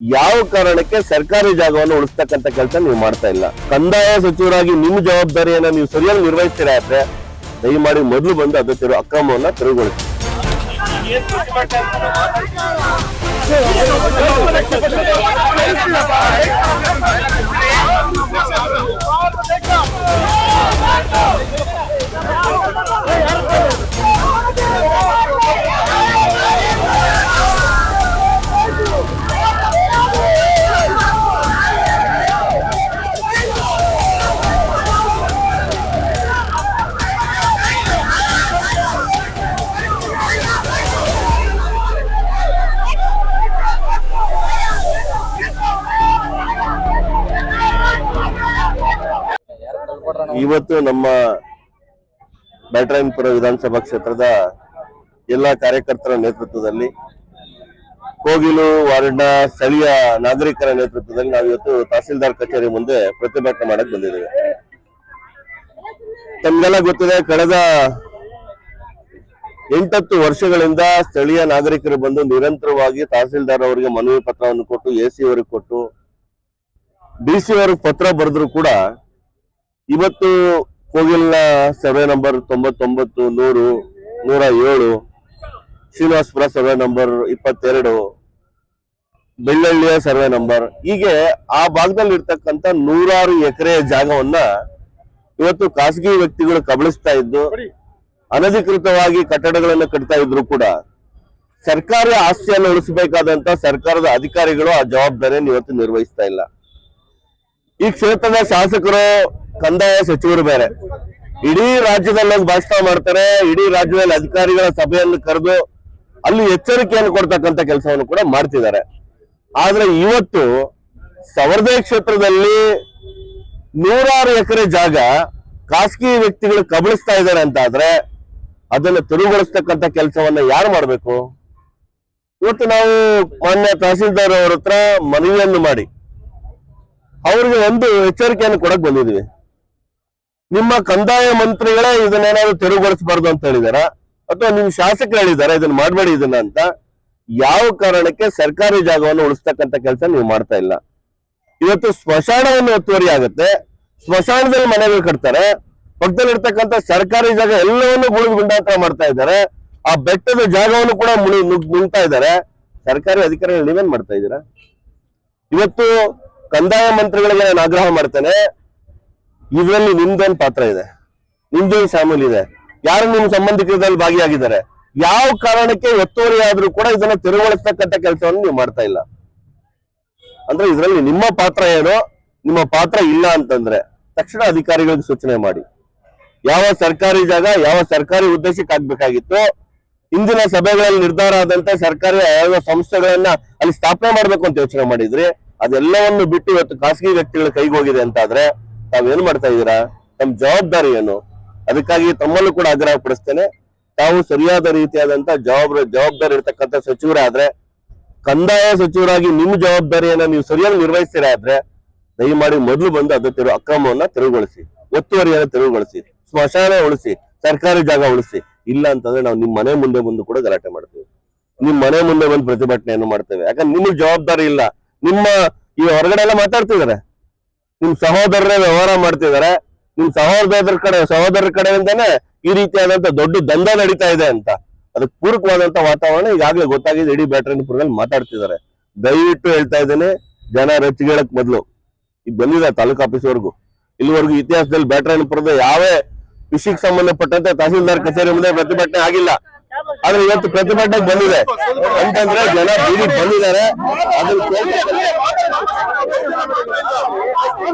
ಯಾವ ಕಾರಣಕ್ಕೆ ಸರ್ಕಾರಿ ಜಾಗವನ್ನು ಉಳಿಸ್ತಕ್ಕಂತ ಕೆಲಸ ನೀವು ಮಾಡ್ತಾ ಇಲ್ಲ? ಕಂದಾಯ ಸಚಿವರಾಗಿ ನಿಮ್ಮ ಜವಾಬ್ದಾರಿಯನ್ನ ನೀವು ಸರಿಯಾಗಿ ನಿರ್ವಹಿಸ್ತೀರಾ ಆದ್ರೆ ದಯಮಾಡಿ ಮೊದಲು ಬಂದು ಅದು ತಿರು ಅಕ್ರಮವನ್ನ ತಿರುಗೊಳಿಸಿ ಇವತ್ತು ನಮ್ಮ ಬ್ಯಾಟರಾಯನಪುರ ವಿಧಾನಸಭಾ ಕ್ಷೇತ್ರದ ಎಲ್ಲಾ ಕಾರ್ಯಕರ್ತರ ನೇತೃತ್ವದಲ್ಲಿ ಕೋಗಿಲು ವಾರ್ಡ್ನ ಸ್ಥಳೀಯ ನಾಗರಿಕರ ನೇತೃತ್ವದಲ್ಲಿ ನಾವು ಇವತ್ತು ತಹಸೀಲ್ದಾರ್ ಕಚೇರಿ ಮುಂದೆ ಪ್ರತಿಭಟನೆ ಮಾಡಕ್ ಬಂದಿದ್ದೇವೆ. ತಮ್ಗೆಲ್ಲ ಗೊತ್ತಿದೆ, ಕಳೆದ ಎಂಟತ್ತು ವರ್ಷಗಳಿಂದ ಸ್ಥಳೀಯ ನಾಗರಿಕರು ಬಂದು ನಿರಂತರವಾಗಿ ತಹಸೀಲ್ದಾರ್ ಅವರಿಗೆ ಮನವಿ ಪತ್ರವನ್ನು ಕೊಟ್ಟು, ಎ ಸಿ ಅವರಿಗೆ ಕೊಟ್ಟು, ಡಿ ಸಿ ಅವ್ರಿಗೆ ಪತ್ರ ಬರೆದ್ರು ಕೂಡ ಇವತ್ತು ಕೋಗಿಲ್ನ ಸರ್ವೆ ನಂಬರ್ ತೊಂಬತ್ತೊಂಬತ್ತು, ನೂರು, ನೂರ ಏಳು, ಶ್ರೀನಿವಾಸಪುರ ಸರ್ವೆ ನಂಬರ್ ಇಪ್ಪತ್ತೆರಡು, ಬೆಳ್ಳಳ್ಳಿಯ ಸರ್ವೆ ನಂಬರ್. ಹೀಗೆ ಆ ಭಾಗದಲ್ಲಿ ಇರ್ತಕ್ಕಂಥ ನೂರಾರು ಎಕರೆ ಜಾಗವನ್ನ ಇವತ್ತು ಖಾಸಗಿ ವ್ಯಕ್ತಿಗಳು ಕಬಳಿಸ್ತಾ ಇದ್ದು, ಅನಧಿಕೃತವಾಗಿ ಕಟ್ಟಡಗಳನ್ನು ಕಟ್ತಾ ಇದ್ರು ಕೂಡ ಸರ್ಕಾರಿ ಆಸ್ತಿಯನ್ನು ಉಳಿಸಬೇಕಾದಂತ ಸರ್ಕಾರದ ಅಧಿಕಾರಿಗಳು ಆ ಜವಾಬ್ದಾರಿಯನ್ನು ಇವತ್ತು ನಿರ್ವಹಿಸ್ತಾ ಇಲ್ಲ. ಈ ಕ್ಷೇತ್ರದ ಶಾಸಕರು ಕಂದಾಯ ಸಚಿವರು ಬೇರೆ. ಇಡೀ ರಾಜ್ಯದಲ್ಲಿ ಒಂದು ಭಾಷಣ ಮಾಡ್ತಾರೆ, ಇಡೀ ರಾಜ್ಯದಲ್ಲಿ ಅಧಿಕಾರಿಗಳ ಸಭೆಯನ್ನು ಕರೆದು ಅಲ್ಲಿ ಎಚ್ಚರಿಕೆಯನ್ನು ಕೊಡ್ತಕ್ಕಂಥ ಕೆಲಸವನ್ನು ಕೂಡ ಮಾಡ್ತಿದ್ದಾರೆ. ಆದ್ರೆ ಇವತ್ತು ಸವರ್ದೆ ಕ್ಷೇತ್ರದಲ್ಲಿ ನೂರಾರು ಎಕರೆ ಜಾಗ ಖಾಸಗಿ ವ್ಯಕ್ತಿಗಳು ಕಬಳಿಸ್ತಾ ಇದ್ದಾರೆ ಅಂತ ಆದ್ರೆ ಅದನ್ನು ತೆರವುಗೊಳಿಸ್ತಕ್ಕಂಥ ಕೆಲಸವನ್ನ ಯಾರು ಮಾಡಬೇಕು? ಇವತ್ತು ನಾವು ಮಾನ್ಯ ತಹಸೀಲ್ದಾರ್ ಅವ್ರ ಹತ್ರ ಮನವಿಯನ್ನು ಮಾಡಿ, ಅವ್ರಿಗೆ ಒಂದು ಎಚ್ಚರಿಕೆಯನ್ನು ಕೊಡಕ್ ಬಂದಿದ್ವಿ ನಿಮ್ಮ ಕಂದಾಯ ಮಂತ್ರಿಗಳೇ ಇದನ್ನೇನಾದ್ರು ತೆರವುಗೊಳಿಸಬಾರ್ದು ಅಂತ ಹೇಳಿದಾರ? ಅಥವಾ ನಿಮ್ ಶಾಸಕರು ಹೇಳಿದಾರ ಇದನ್ನ ಮಾಡಬೇಡಿ ಇದನ್ನ ಅಂತ? ಯಾವ ಕಾರಣಕ್ಕೆ ಸರ್ಕಾರಿ ಜಾಗವನ್ನು ಉಳಿಸ್ತಕ್ಕಂತ ಕೆಲಸ ನೀವು ಮಾಡ್ತಾ ಇಲ್ಲ. ಇವತ್ತು ಸ್ಮಶಾನವನ್ನು ಒತ್ತುವರಿ ಆಗುತ್ತೆ. ಸ್ಮಶಾನದಲ್ಲಿ ಮನೆಗಳು ಕಟ್ತಾರೆ. ಪಕ್ಕದಲ್ಲಿ ಇರ್ತಕ್ಕಂಥ ಸರ್ಕಾರಿ ಜಾಗ ಎಲ್ಲವನ್ನು ಗುಳಿದು ಗುಂಡಾಂತರ ಮಾಡ್ತಾ ಇದ್ದಾರೆ. ಆ ಬೆಟ್ಟದ ಜಾಗವನ್ನು ಕೂಡ ಮುಳಿ ನುಗ್- ನುಂಗ್ತಾ ಇದ್ದಾರೆ. ಸರ್ಕಾರಿ ಅಧಿಕಾರಿಗಳು ನೀವೇನ್ ಮಾಡ್ತಾ ಇದ್ದೀರಾ? ಇವತ್ತು ಕಂದಾಯ ಮಂತ್ರಿಗಳಿಗೆ ನಾನು ಆಗ್ರಹ ಮಾಡ್ತೇನೆ. ಇದರಲ್ಲಿ ನಿಮ್ದೇನ್ ಪಾತ್ರ ಇದೆ? ನಿಮ್ದೇನ್ ಶಾಮೀಲ್ ಇದೆ. ಯಾರು ನಿಮ್ ಸಂಬಂಧಿಕರಲ್ಲಿ ಭಾಗಿಯಾಗಿದ್ದಾರೆ? ಯಾವ ಕಾರಣಕ್ಕೆ ಒತ್ತುವರಿ ಆದ್ರೂ ಕೂಡ ಇದನ್ನ ತೆರವುಗೊಳಿಸ್ತಕ್ಕಂಥ ಕೆಲಸವನ್ನು ನೀವು ಮಾಡ್ತಾ ಇಲ್ಲ? ಅಂದ್ರೆ ಇದರಲ್ಲಿ ನಿಮ್ಮ ಪಾತ್ರ ಏನು? ನಿಮ್ಮ ಪಾತ್ರ ಇಲ್ಲ ಅಂತಂದ್ರೆ ತಕ್ಷಣ ಅಧಿಕಾರಿಗಳಿಗೆ ಸೂಚನೆ ಮಾಡಿ. ಯಾವ ಸರ್ಕಾರಿ ಜಾಗ, ಯಾವ ಸರ್ಕಾರಿ ಉದ್ದೇಶಕ್ಕೆ ಆಗ್ಬೇಕಾಗಿತ್ತು? ಇಂದಿನ ಸಭೆಗಳಲ್ಲಿ ನಿರ್ಧಾರ ಆದಂತ ಸರ್ಕಾರಿ ಯಾವ ಸಂಸ್ಥೆಗಳನ್ನ ಅಲ್ಲಿ ಸ್ಥಾಪನೆ ಮಾಡ್ಬೇಕು ಅಂತ ಯೋಚನೆ ಮಾಡಿದ್ರಿ. ಅದೆಲ್ಲವನ್ನು ಬಿಟ್ಟು ಇವತ್ತು ಖಾಸಗಿ ವ್ಯಕ್ತಿಗಳ ಕೈಗೆ ಹೋಗಿದೆ ಅಂತ ಆದ್ರೆ ತಾವೇನ್ ಮಾಡ್ತಾ ಇದ್ದೀರಾ? ತಮ್ಮ ಜವಾಬ್ದಾರಿ ಏನು? ಅದಕ್ಕಾಗಿ ತಮ್ಮಲ್ಲೂ ಕೂಡ ಆಗ್ರಹ ಪಡಿಸ್ತೇನೆ. ತಾವು ಸರಿಯಾದ ರೀತಿಯಾದಂತ ಜವಾಬ್ದಾರಿ ಜವಾಬ್ದಾರಿ ಇರ್ತಕ್ಕಂಥ ಸಚಿವರಾದ್ರೆ ಕಂದಾಯ ಸಚಿವರಾಗಿ ನಿಮ್ಮ ಜವಾಬ್ದಾರಿಯನ್ನ ನೀವು ಸರಿಯಾಗಿ ನಿರ್ವಹಿಸಿರಾದ್ರೆ ದಯಮಾಡಿ ಮೊದಲು ಬಂದು ಅದು ತೆರವು ಅಕ್ರಮವನ್ನ ತೆರವುಗೊಳಿಸಿ ಒತ್ತುವರಿಯನ್ನ ತೆರವುಗೊಳಿಸಿ ಸ್ಮಶಾನ ಉಳಿಸಿ. ಸರ್ಕಾರಿ ಜಾಗ ಉಳಿಸಿ. ಇಲ್ಲ ಅಂತಂದ್ರೆ ನಾವು ನಿಮ್ಮ ಮನೆ ಮುಂದೆ ಬಂದು ಕೂಡ ಗಲಾಟೆ ಮಾಡ್ತೇವೆ. ನಿಮ್ ಮನೆ ಮುಂದೆ ಬಂದು ಪ್ರತಿಭಟನೆಯನ್ನು ಮಾಡ್ತೇವೆ. ಯಾಕಂದ್ರೆ ನಿಮ್ಗೆ ಜವಾಬ್ದಾರಿ ಇಲ್ಲ. ನಿಮ್ಮ ಈ ಹೊರಗಡೆ ಎಲ್ಲ ಮಾತಾಡ್ತಿದಾರೆ ನಿಮ್ ಸಹೋದರರೇ ವ್ಯವಹಾರ ಮಾಡ್ತಿದಾರೆ ನಿಮ್ ಸಹೋದರ ಕಡೆ, ಸಹೋದರರ ಕಡೆಯಿಂದಾನೆ ಈ ರೀತಿಯಾದಂತ ದೊಡ್ಡ ದಂಧ ನಡೀತಾ ಇದೆ ಅಂತ. ಅದಕ್ಕೆ ಪೂರಕವಾದಂತ ವಾತಾವರಣ ಈಗಾಗಲೇ ಗೊತ್ತಾಗಿದೆ, ಇಡೀ ಬ್ಯಾಟರಿಪುರದಲ್ಲಿ ಮಾತಾಡ್ತಿದ್ದಾರೆ. ದಯವಿಟ್ಟು ಹೇಳ್ತಾ ಇದ್ದೇನೆ, ಜನ ರಚ್ಚಿಗೇಳಕ್ ಮೊದಲು. ಈಗ ಬಂದಿದೆ ತಾಲೂಕು ಆಫೀಸ್ವರೆಗೂ ಇಲ್ಲಿವರೆಗೂ ಇತಿಹಾಸದಲ್ಲಿ ಬ್ಯಾಟರಿಪುರದ ಯಾವೇ ವಿಷಯಕ್ಕೆ ಸಂಬಂಧಪಟ್ಟಂತೆ ತಹಸೀಲ್ದಾರ್ ಕಚೇರಿ ಮುಂದೆ ಪ್ರತಿಭಟನೆ ಆಗಿಲ್ಲ. ಆದ್ರೆ ಇವತ್ತು ಪ್ರತಿಭಟನೆ ಬಂದಿದೆ. ಅಂತಂದ್ರೆ ಜನ ಬೀದಿ ಬಂದಿದ್ದಾರೆ. ಅದನ್ನ